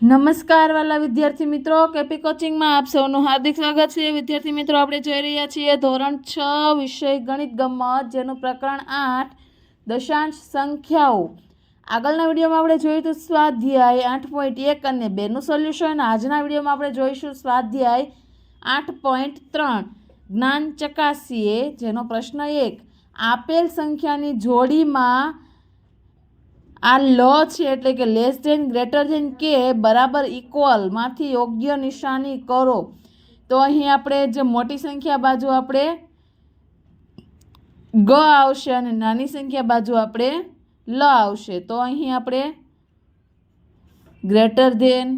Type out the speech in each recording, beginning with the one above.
નમસ્કાર વાલા વિદ્યાર્થી મિત્રો, કેપી કોચિંગમાં આપ સૌનું હાર્દિક સ્વાગત છે. વિદ્યાર્થી મિત્રો, આપણે જોઈ રહ્યા છીએ ધોરણ છ વિષય ગણિત ગમત, જેનું પ્રકરણ આઠ, દશાંશ સંખ્યાઓ. આગળના વિડીયોમાં આપણે જોયું હતું સ્વાધ્યાય આઠ પોઈન્ટ એક અને બેનું સોલ્યુશન. આજના વિડીયોમાં આપણે જોઈશું સ્વાધ્યાય આઠ પોઈન્ટ ત્રણ. જ્ઞાન ચકાસીએ, જેનો પ્રશ્ન એક, આપેલ સંખ્યાની જોડીમાં આ લ છે એટલે કે લેસ ધેન ગ્રેટર ધેન કે બરાબર ઇક્વલમાંથી યોગ્ય નિશાની કરો. તો અહીં આપણે જે મોટી સંખ્યા બાજુ આપણે ગ આવશે અને નાની સંખ્યા બાજુ આપણે લ આવશે. તો અહીં આપણે ગ્રેટર ધેન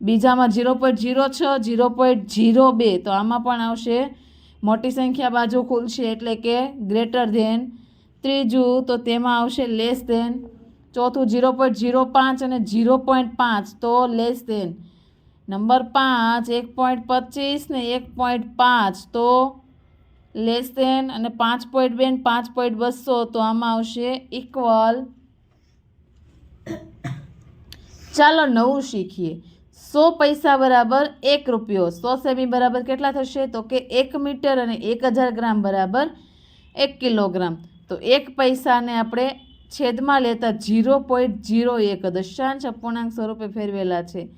બીજામાં ઝીરો પોઈન્ટ ઝીરો છ ઝીરો પોઈન્ટ ઝીરો બે. તો આમાં પણ આવશે. મોટી સંખ્યા બાજુ ખુલશે એટલે કે ગ્રેટર ધેન ત્રીજું, તો તેમાં આવશે લેસ ધેન ચોથું ઝીરો પોઈન્ટ ઝીરો પાંચ અને ઝીરો પોઈન્ટ પાંચ, તો લેસ દેન નંબર પાંચ, એક પોઈન્ટ પચીસ ને એક પોઈન્ટ પાંચ, તો લેસ દેન અને પાંચ પોઈન્ટ બે ને પાંચ પોઈન્ટ બસો, તો આમાં આવશે ઇક્વલ ચાલો નવું શીખીએ. સો પૈસા બરાબર એક રૂપિયો. સો સેમી બરાબર કેટલા થશે? તો કે એક મીટર અને એક હજાર ગ્રામ બરાબર એક કિલોગ્રામ. તો એક પૈસાને આપણે છેદમાં લેતા ઝીરો પોઈન્ટ ઝીરો એક દશાંશ અપૂર્ણાંક સ્વરૂપે ફેરવેલા છે.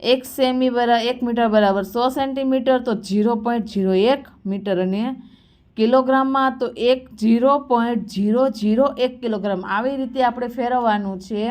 એક સેમી બરાબર એક મીટર બરાબર સો સેન્ટીમીટર તો ઝીરો પોઈન્ટ ઝીરો એક મીટર અને કિલોગ્રામમાં તો એક ઝીરો પોઈન્ટ ઝીરો ઝીરો એક કિલોગ્રામ. આવી રીતે આપણે ફેરવવાનું છે.